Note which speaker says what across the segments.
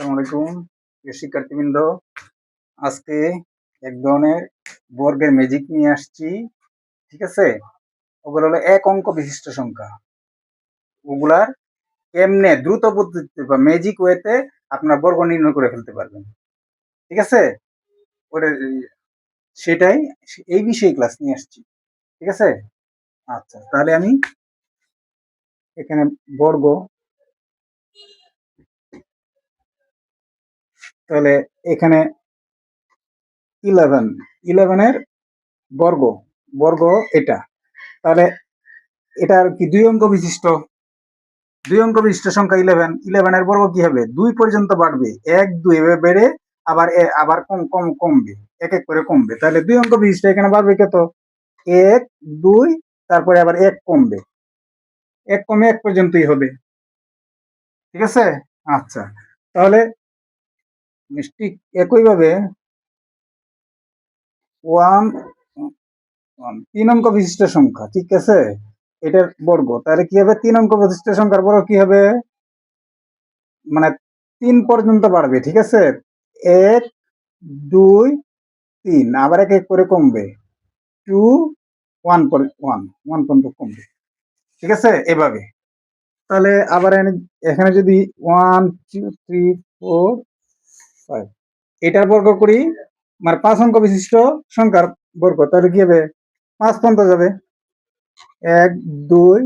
Speaker 1: আসসালামু আলাইকুম, প্রিয় শিক্ষার্থীবৃন্দ। আজকে এক ধরনের বর্গের ম্যাজিক নিয়ে আসছি, ঠিক আছে? ওগুলো হলো এক অঙ্ক বিশিষ্ট সংখ্যা। ওগুলার কেমনে দ্রুত পদ্ধতিতে বা ম্যাজিক ওয়েতে আপনার বর্গ নির্ণয় করে ফেলতে পারবেন, ঠিক আছে? ওটা সেটাই এই বিষয়ে ক্লাস নিয়ে আসছি, ঠিক আছে? আচ্ছা তাহলে আমি এখানে বর্গ তাহলে এখানে ইলেভেন ইলেভেনের বর্গ বর্গ এটা। তাহলে এটার কি দুই অঙ্ক বিশিষ্ট? দুই অঙ্ক বিশিষ্ট সংখ্যা ইলেভেন ইলেভেনের বর্গ কি হবে? দুই পর্যন্ত বাড়বে। এক, দুই বেড়ে আবার আবার কম কম, কমবে। এক এক করে কমবে। তাহলে দুই অঙ্ক বিশিষ্ট, এখানে বাড়বে কত? এক, দুই, তারপরে আবার এক কমবে। এক কমে এক পর্যন্তই হবে। ঠিক আছে? আচ্ছা। তাহলে ঠিক একইভাবে ওয়ান তিন অঙ্ক বিশিষ্ট সংখ্যা, ঠিক আছে? এটার বর্গ, তাহলে কি হবে? তিন অঙ্ক বিশিষ্ট সংখ্যার বর্গ কি হবে? মানে তিন পর্যন্ত বাড়বে, ঠিক আছে? এক, দুই, তিন, আবার এক এক করে কমবে। টু ওয়ান ওয়ান ওয়ান পর্যন্ত কমবে, ঠিক আছে? এভাবে। তাহলে আবার এখানে যদি ওয়ান টু থ্রি ফোর এটার বর্গ করি মানে পাঁচ অঙ্ক বিশিষ্ট সংখ্যার বর্গ, তাহলে কি হবে? পাঁচ পর্যন্ত যাবে। এক, দুই,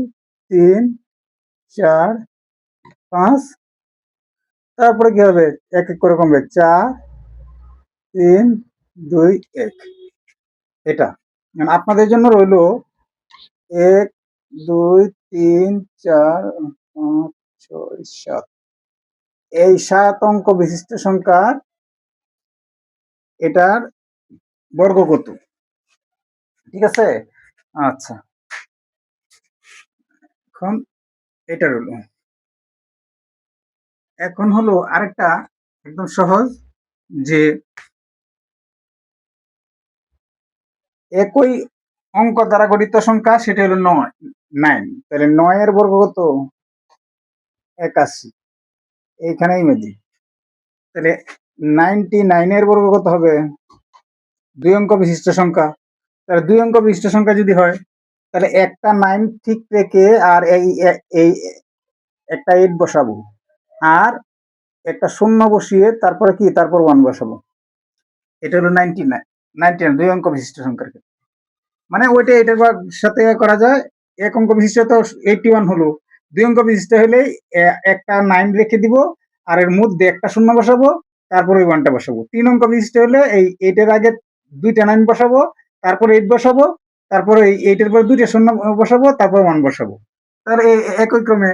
Speaker 1: তিন, চার, পাঁচ। তারপরে কি হবে? এক এক করে কমবে। চার, তিন, দুই, এক। এটা। মানে আপনাদের জন্য রইল এক, দুই, তিন, চার, পাঁচ, ছয়, সাত। এই সাত অঙ্ক বিশিষ্ট সংখ্যা এটার বর্গ কত ঠিক আছে? আচ্ছা। এখন এটা রইল। এখন হলো আরেকটা একদম সহজ যে একই অঙ্ক দ্বারা গঠিত সংখ্যা সেটা হলো নয়, নাইন। তাহলে নয়ের বর্গ কত একাশি। এইখানেই মেজি। তাহলে নাইনটি নাইনের বর্গ কত হবে? দুই অঙ্ক বিশিষ্ট সংখ্যা। তাহলে দুই অঙ্ক বিশিষ্ট সংখ্যা যদি হয়, তাহলে একটা নাইন ঠিক রেখে আর এই এই একটা এইট বসাবো। আর একটা শূন্য বসিয়ে তারপরে কি? তারপর ওয়ান বসাবো। এটা হলো নাইনটি নাইন নাইনটি নাইন দুই অঙ্ক বিশিষ্ট সংখ্যার ক্ষেত্রে। মানে ওইটা এটার সাথে করা যায়। এক অঙ্ক বিশিষ্ট তো এইটটি ওয়ান হলো। দুই অঙ্ক বিশিষ্ট হলে একটা নাইন রেখে দিব, আর এর মধ্যে একটা শূন্য বসাবো, তারপরে ওই ওয়ানটা বসাবো। তিন অঙ্ক বিশিষ্ট হলে এই এইটের আগে দুইটা নাইন বসাবো, তারপরে এইট বসাবো, তারপরে এই এইটের পরে দুইটা শূন্য বসাবো, তারপর ওয়ান বসাবো। এই একই ক্রমে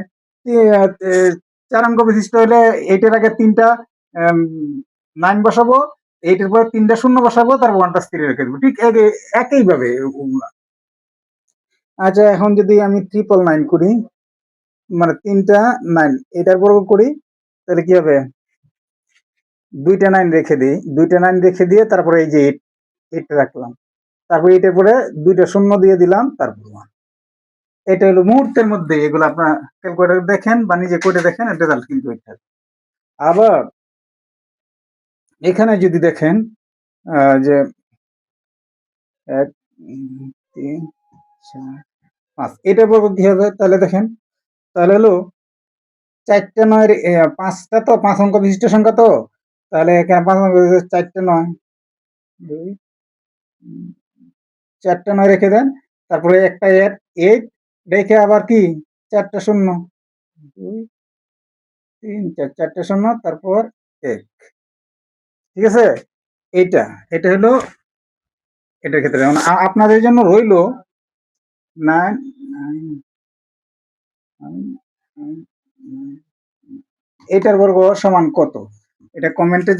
Speaker 1: চার অঙ্ক বিশিষ্ট হলে এইটের আগে তিনটা নাইন বসাবো এইটের পরে তিনটা শূন্য বসাবো, তারপর ওয়ানটা স্থির রেখে দেবো। ঠিক এক- একইভাবে আচ্ছা এখন যদি আমি ট্রিপল নাইন করি মানে তিনটা নাইন এটার বর্গ করি, তাহলে কি হবে? দুইটা নাইন রেখে দিই, দুইটা নাইন রেখে দিয়ে তারপরে এই যে এইট এইটটা রাখলাম। তারপর এইটার পরে দুইটা শূন্য দিয়ে দিলাম, তারপর one। এটা হলো মুহূর্তের মধ্যে, এগুলো আপনার ক্যালকুলেটর দেখেন বা নিজে করে দেখেন রেজাল্ট কিন্তু এটা। আবার এখানে যদি দেখেন যে এক তিন, চার, পাঁচ, এটার বর্গ কি হবে? তাহলে দেখেন তাহলে হলো চারটে নয় পাঁচটা তো, পাঁচ অঙ্ক বিশিষ্ট সংখ্যা তো। তাহলে পাঁচ অঙ্ক চারটে নয়। দুই চারটা নয় রেখে দেন। তারপরে একটা এর এইট রেখে আবার কি? চারটে শূন্য। দুই, তিন, চার, চারটে শূন্য, তারপর এক। ঠিক আছে? এইটা, এটা হলো এটার ক্ষেত্রে। আপনাদের জন্য রইল নাইন নাইন এটার বর্গ সমান কত? এটা কমেন্টে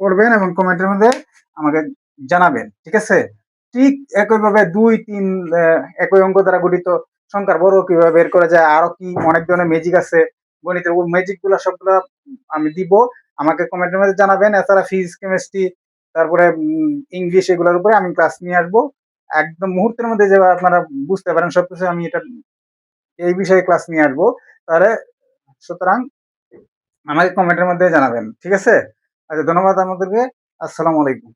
Speaker 1: করবেন এবং কমেন্টের মধ্যে আমাকে জানাবেন, ঠিক আছে? ঠিক একইভাবে দুই, তিন একই অঙ্ক দ্বারা গঠিত সংখ্যার বর্গ কীভাবে বের করা যায়? আরও কি অনেক ধরনের ম্যাজিক আছে? গণিতের ম্যাজিকগুলা সবগুলো আমি দিব। আমাকে কমেন্টের মধ্যে জানাবেন। এছাড়া ফিজিক্স কেমিস্ট্রি তারপরে ইংলিশ এগুলোর উপরে আমি ক্লাস নিয়ে আসব। একদম মুহূর্তের মধ্যে যে আপনারা বুঝতে পারেন সবকিছু, আমি এটা এই বিষয়ে ক্লাস নিয়ে আসব। তাহলে সুতরাং আমাকে কমেন্টের মধ্যে জানাবেন, ঠিক আছে? আচ্ছা ধন্যবাদ আমাদেরকে আসসালামু আলাইকুম।